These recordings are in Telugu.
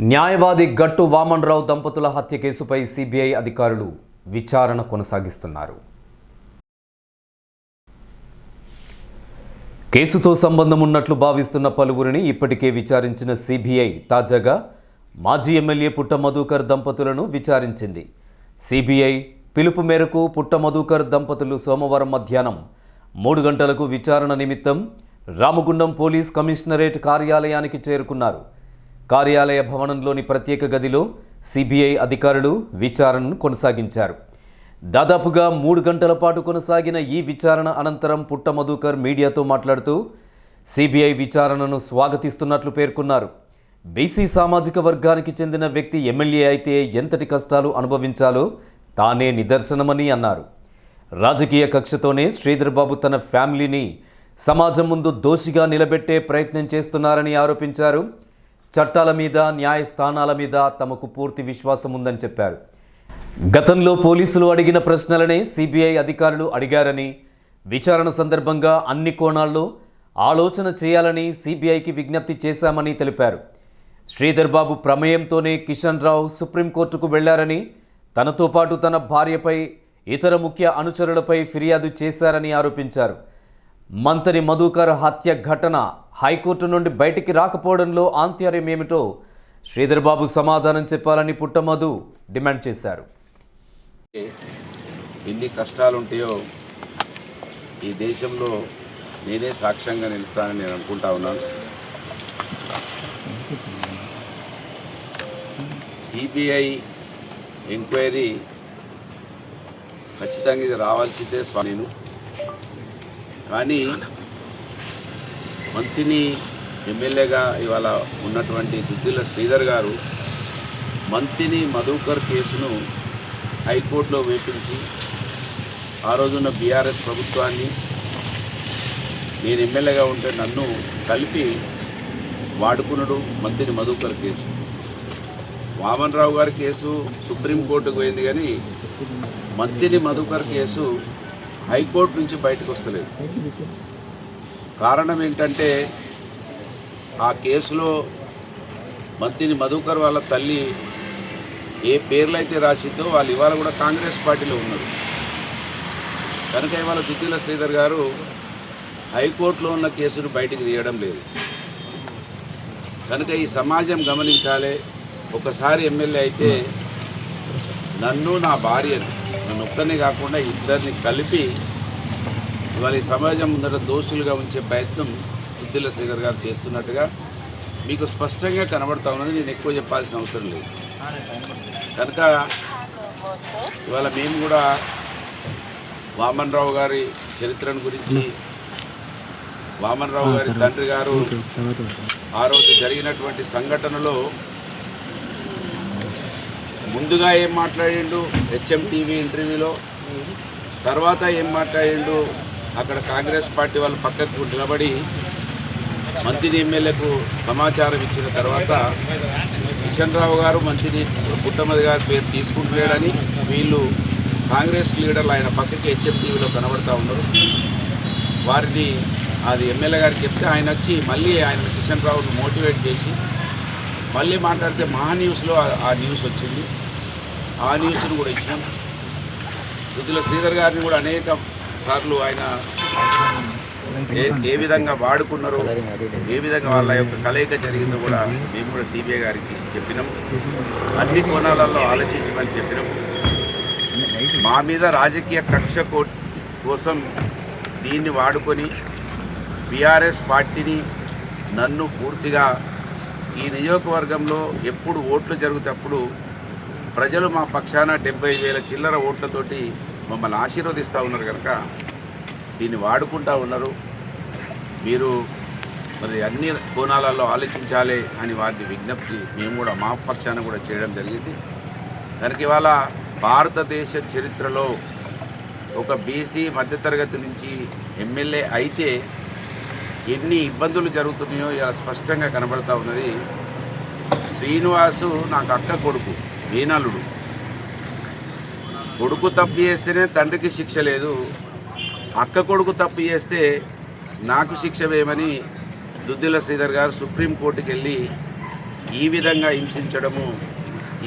న్యాయవాది గట్టు వామన్రావు దంపతుల హత్య కేసుపై సిబిఐ అధికారులు విచారణ కొనసాగిస్తున్నారు. కేసుతో సంబంధం ఉన్నట్లు భావిస్తున్న పలువురిని ఇప్పటికే విచారించిన సిబిఐ తాజాగా మాజీ ఎమ్మెల్యే పుట్ట మధుకర్ దంపతులను విచారించింది. సిబిఐ పిలుపు మేరకు పుట్ట మధుకర్ దంపతులు సోమవారం మధ్యాహ్నం మూడు గంటలకు విచారణ నిమిత్తం రామగుండం పోలీస్ కమిషనరేట్ కార్యాలయానికి చేరుకున్నారు. కార్యాలయ భవనంలోని ప్రత్యేక గదిలో సిబిఐ అధికారులు విచారణను కొనసాగించారు. దాదాపుగా మూడు గంటల పాటు కొనసాగిన ఈ విచారణ అనంతరం పుట్ట మధుకర్ మీడియాతో మాట్లాడుతూ సిబిఐ విచారణను స్వాగతిస్తున్నట్లు పేర్కొన్నారు. బీసీ సామాజిక వర్గానికి చెందిన వ్యక్తి ఎమ్మెల్యే అయితే ఎంతటి కష్టాలు అనుభవించాలో తానే నిదర్శనమని అన్నారు. రాజకీయ కక్షతోనే శ్రీధర్ బాబు తన ఫ్యామిలీని సమాజం ముందు దోషిగా నిలబెట్టే ప్రయత్నం చేస్తున్నారని ఆరోపించారు. చట్టాల మీద న్యాయస్థానాల మీద తమకు పూర్తి విశ్వాసం ఉందని చెప్పారు. గతంలో పోలీసులు అడిగిన ప్రశ్నలనే సిబిఐ అధికారులు అడిగారని విచారణ సందర్భంగా అన్ని కోణాల్లో ఆలోచన చేయాలని సిబిఐకి విజ్ఞప్తి చేశామని తెలిపారు. శ్రీధర్ బాబు ప్రమేయంతోనే కిషన్ రావు సుప్రీంకోర్టుకు వెళ్ళారని తనతో పాటు తన భార్యపై ఇతర ముఖ్య అనుచరులపై ఫిర్యాదు చేశారని ఆరోపించారు. మంత్రి మధుకర్ హత్య ఘటన హైకోర్టు నుండి బయటికి రాకపోవడంలో ఆంతర్యం ఏమిటో శ్రీధర్బాబు సమాధానం చెప్పాలని పుట్టమధు డిమాండ్ చేశారు. ఎన్ని కష్టాలుంటాయో ఈ దేశంలో నేనే సాక్ష్యంగా నిలుస్తానని నేను అనుకుంటా ఉన్నాను. సిబిఐ ఎంక్వైరీ ఖచ్చితంగా ఇది రావాల్సిందే స్వామిను. కానీ మంత్రిని ఎమ్మెల్యేగా ఇవాళ ఉన్నటువంటి దుద్దిల శ్రీధర్ గారు మంత్రిని మధుకర్ కేసును హైకోర్టులో వేపించి ఆ రోజున్న బీఆర్ఎస్ ప్రభుత్వాన్ని నేను ఎమ్మెల్యేగా ఉంటే నన్ను కలిపి వాడుకున్నాడు మంత్రిని మధుకర్ కేసు. వామన్ రావు గారి కేసు సుప్రీంకోర్టుకు పోయింది కానీ మంత్రిని మధుకర్ కేసు హైకోర్టు నుంచి బయటకు వస్తలేదు. కారణం ఏంటంటే ఆ కేసులో మంత్రిని మధుకర్ వాళ్ళ తల్లి ఏ పేర్లు అయితే రాసిందో వాళ్ళు ఇవాళ కూడా కాంగ్రెస్ పార్టీలో ఉన్నారు. కనుక ఇవాళ దుద్దిల శ్రీధర్ గారు హైకోర్టులో ఉన్న కేసును బయటికి తీయడం లేదు. కనుక ఈ సమాజం గమనించాలి. ఒకసారి ఎమ్మెల్యే అయితే నన్ను నా భార్యను నన్ను ఒక్కరిని కాకుండా ఇద్దరిని కలిపి ఇవాళ ఈ సమాజం ముందర దోషులుగా ఉంచే ప్రయత్నం దుద్దిల శ్రీధర్ గారు చేస్తున్నట్టుగా మీకు స్పష్టంగా కనబడతా ఉన్నది. నేను ఎక్కువ చెప్పాల్సిన అవసరం లేదు. కనుక ఇవాళ మేము కూడా వామన్ రావు గారి చరిత్రను గురించి వామన్ రావు గారి తండ్రి గారు ఆ రోజు జరిగినటువంటి సంఘటనలో ముందుగా ఏం మాట్లాడిండు? హెచ్ఎం టీవీ ఇంటర్వ్యూలో తర్వాత ఏం మాట్లాడిండు? అక్కడ కాంగ్రెస్ పార్టీ వాళ్ళు పక్కకు నిలబడి మంత్రి ఎమ్మెల్యేకు సమాచారం ఇచ్చిన తర్వాత కిషన్ రావు గారు మంత్రి పుట్టమది గారి పేరు తీసుకుంటలేడని వీళ్ళు కాంగ్రెస్ లీడర్లు ఆయన పక్కకి హెచ్ఎం టీవీలో కనబడతా ఉన్నారు. వారిని అది ఎమ్మెల్యే గారికి చెప్తే ఆయన వచ్చి మళ్ళీ ఆయన కిషన్ రావును మోటివేట్ చేసి మళ్ళీ మాట్లాడితే మహా న్యూస్లో ఆ- ఆ న్యూస్ వచ్చింది. ఆ న్యూస్ను కూడా ఇచ్చినాం. వృద్ధుల శ్రీధర్ గారిని కూడా అనేక సార్లు ఆయన ఏ విధంగా వాడుకున్నారో ఏ విధంగా వాళ్ళ యొక్క కలయిక జరిగిందో కూడా మేము కూడా సిబిఐ గారికి చెప్పినాం. అన్ని కోణాలలో ఆలోచించమని చెప్పినాం. మా మీద రాజకీయ కక్ష కోసం దీన్ని వాడుకొని బీఆర్ఎస్ పార్టీని నన్ను పూర్తిగా ఈ నియోజకవర్గంలో ఎప్పుడు ఓట్లు జరుగుతప్పుడు ప్రజలు మా పక్షాన డెబ్బై వేల చిల్లర ఓట్లతోటి మమ్మల్ని ఆశీర్వదిస్తూ ఉన్నారు కనుక దీన్ని వాడుకుంటూ ఉన్నారు. మీరు మరి అన్ని కోణాలలో ఆలోచించాలి అని వారిని విజ్ఞప్తి మేము కూడా మా పక్షాన కూడా చేయడం జరిగింది. కనుక ఇవాళ భారతదేశ చరిత్రలో ఒక బీసీ మధ్యతరగతి నుంచి ఎమ్మెల్యే అయితే ఎన్ని ఇబ్బందులు జరుగుతున్నాయో ఇలా స్పష్టంగా కనబడతా ఉన్నది. శ్రీనివాసు నాకు అక్క కొడుకు వీణలుడు. కొడుకు తప్పు చేస్తేనే తండ్రికి శిక్ష లేదు. అక్క కొడుకు తప్పు చేస్తే నాకు శిక్ష వేయమని దుద్దిల శ్రీధర్ గారు సుప్రీంకోర్టుకి వెళ్ళి ఈ విధంగా హింసించడము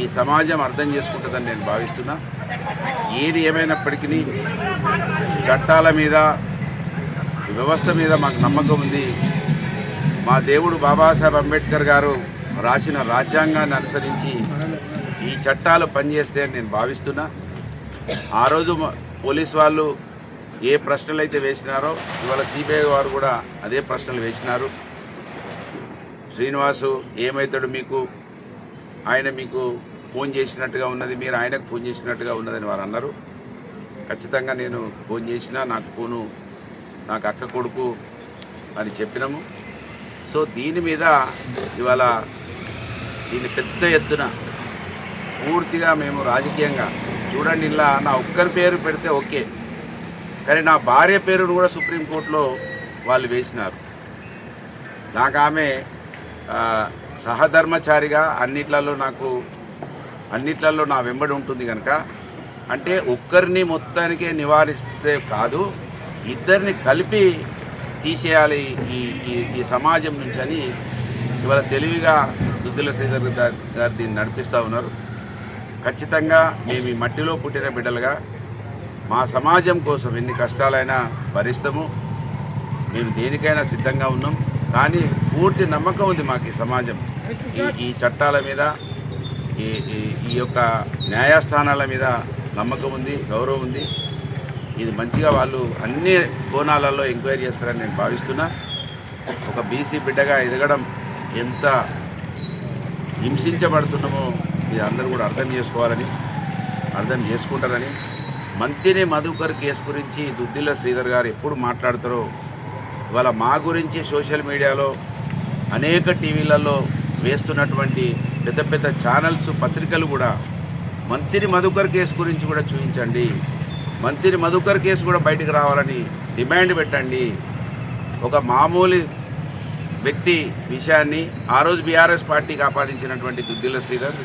ఈ సమాజం అర్థం చేసుకుంటుందని నేను భావిస్తున్నా. ఏది ఏమైనప్పటికీ చట్టాల మీద వ్యవస్థ మీద మాకు నమ్మకం ఉంది. మా దేవుడు బాబాసాహెబ్ అంబేద్కర్ గారు రాసిన రాజ్యాంగాన్ని అనుసరించి ఈ చట్టాలు పనిచేస్తాయని నేను భావిస్తున్నా. ఆ రోజు పోలీస్ వాళ్ళు ఏ ప్రశ్నలు అయితే వేసినారో ఇవాళ సిబిఐ వారు కూడా అదే ప్రశ్నలు వేసినారు. శ్రీనివాసు ఏమవుతాడు మీకు? ఆయన మీకు ఫోన్ చేసినట్టుగా ఉన్నది మీరు ఆయనకు ఫోన్ చేసినట్టుగా ఉన్నదని వారు అన్నారు. ఖచ్చితంగా నేను ఫోన్ చేసినా నాకు ఫోను నాకు అక్క కొడుకు అని చెప్పినాము. సో దీని మీద ఇవాళ దీన్ని పెద్ద ఎత్తున పూర్తిగా మేము రాజకీయంగా చూడండి ఇలా నా ఒక్కరి పేరు పెడితే ఓకే. కానీ నా భార్య పేరును కూడా సుప్రీంకోర్టులో వాళ్ళు వేసినారు. నాకు ఆమె సహధర్మచారిగా అన్నిట్లలో నాకు అన్నిట్లలో నా వెంబడి ఉంటుంది కనుక అంటే ఒక్కరిని మొత్తానికే నివారిస్తే కాదు ఇద్దరిని కలిపి తీసేయాలి ఈ ఈ సమాజం నుంచి అని ఇవాళ తెలివిగా దుద్దుల శ్రీధర్ గారు దీన్ని నడిపిస్తూ ఉన్నారు. ఖచ్చితంగా మేము ఈ మట్టిలో పుట్టిన బిడ్డలుగా మా సమాజం కోసం ఎన్ని కష్టాలైనా భరిస్తాము. మేము దేనికైనా సిద్ధంగా ఉన్నాం. కానీ పూర్తి నమ్మకం ఉంది మాకు ఈ సమాజం. ఈ ఈ చట్టాల మీద ఈ ఈ- ఈ యొక్క న్యాయస్థానాల మీద నమ్మకం ఉంది గౌరవం ఉంది. ఇది మంచిగా వాళ్ళు అన్ని కోణాలలో ఎంక్వైరీ చేస్తారని నేను భావిస్తున్నా. ఒక బీసీ బిడ్డగా ఎదగడం ఎంత హింసించబడుతున్నామో మీరు అందరూ కూడా అర్థం చేసుకోవాలని అర్థం చేసుకుంటారని మంతిని మధుకర్ కేసు గురించి దుద్దిల్ల శ్రీధర్ గారు ఎప్పుడు మాట్లాడతారో ఇవాళ మా గురించి సోషల్ మీడియాలో అనేక టీవీలలో వేస్తున్నటువంటి పెద్ద పెద్ద ఛానల్స్ పత్రికలు కూడా మంత్రి మధుకర్ కేసు గురించి కూడా చూపించండి. మంత్రి మధుకర్ కేసు కూడా బయటకు రావాలని డిమాండ్ పెట్టండి. ఒక మామూలు వ్యక్తి విషయాన్ని ఆ రోజు బీఆర్ఎస్ పార్టీకి ఆపాదించినటువంటి దుద్దిల్ల శ్రీధర్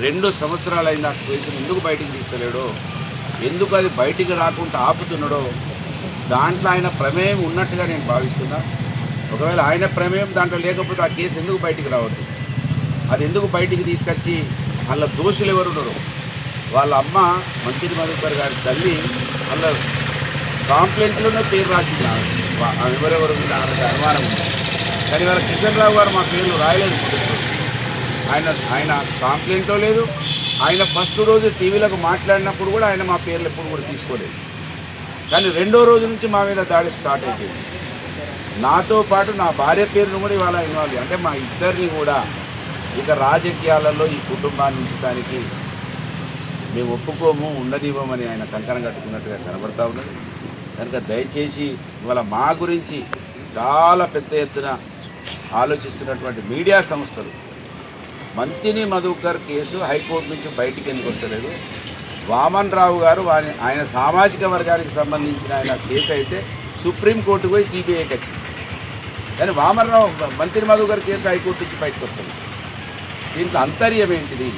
రెండు సంవత్సరాలైన ఆ కేసును ఎందుకు బయటికి తీస్తలేడో ఎందుకు అది బయటికి రాకుండా ఆపుతున్నాడో దాంట్లో ఆయన ప్రమేయం ఉన్నట్టుగా నేను భావిస్తున్నా. ఒకవేళ ఆయన ప్రమేయం దాంట్లో లేకపోతే ఆ కేసు ఎందుకు బయటికి రావద్దు? అది ఎందుకు బయటికి తీసుకొచ్చి వాళ్ళ దోషులు ఎవరు ఉన్నారో వాళ్ళ అమ్మ మంత్రి మధుకర్ గారి తల్లి వాళ్ళ కాంప్లైంట్లోనే పేరు రాసింది ఎవరెవరు అనుమానం ఉంది. కానీ వాళ్ళ కిషన్ రావు గారు మా పేర్లు రాయలేదు. మొదట్లో. ఆయన ఆయన కాంప్లైంట్లో లేదు. ఆయన ఫస్ట్ రోజు టీవీలకు మాట్లాడినప్పుడు కూడా ఆయన మా పేర్లు ఎప్పుడు కూడా తీసుకోలేదు. కానీ రెండో రోజు నుంచి మా మీద దాడి స్టార్ట్ అయిపోయింది. నాతో పాటు నా భార్య పేరును కూడా ఇవాళ ఇవ్వాలి అంటే మా ఇద్దరిని కూడా ఇక రాజకీయాలలో ఈ కుటుంబాన్ని ఉంచడానికి మేము ఒప్పుకోము ఉండనివ్వమని ఆయన కంకణం కట్టుకున్నట్టుగా కనబడతా ఉన్నది కనుక దయచేసి ఇవాళ మా గురించి చాలా పెద్ద ఎత్తున ఆలోచిస్తున్నటువంటి మీడియా సంస్థలు మంతిని మధుకర్ కేసు హైకోర్టు నుంచి బయటికి ఎందుకు వస్తలేదు? వామన్ రావు గారు వారి ఆయన సామాజిక వర్గానికి సంబంధించిన ఆయన కేసు అయితే సుప్రీంకోర్టుకు పోయి సిబిఐకి వచ్చింది. కానీ వామన్ రావు మంత్రి మధుకర్ కేసు హైకోర్టు నుంచి బయటకు వస్తుంది దీంట్లో అంతర్యం ఏంటిది?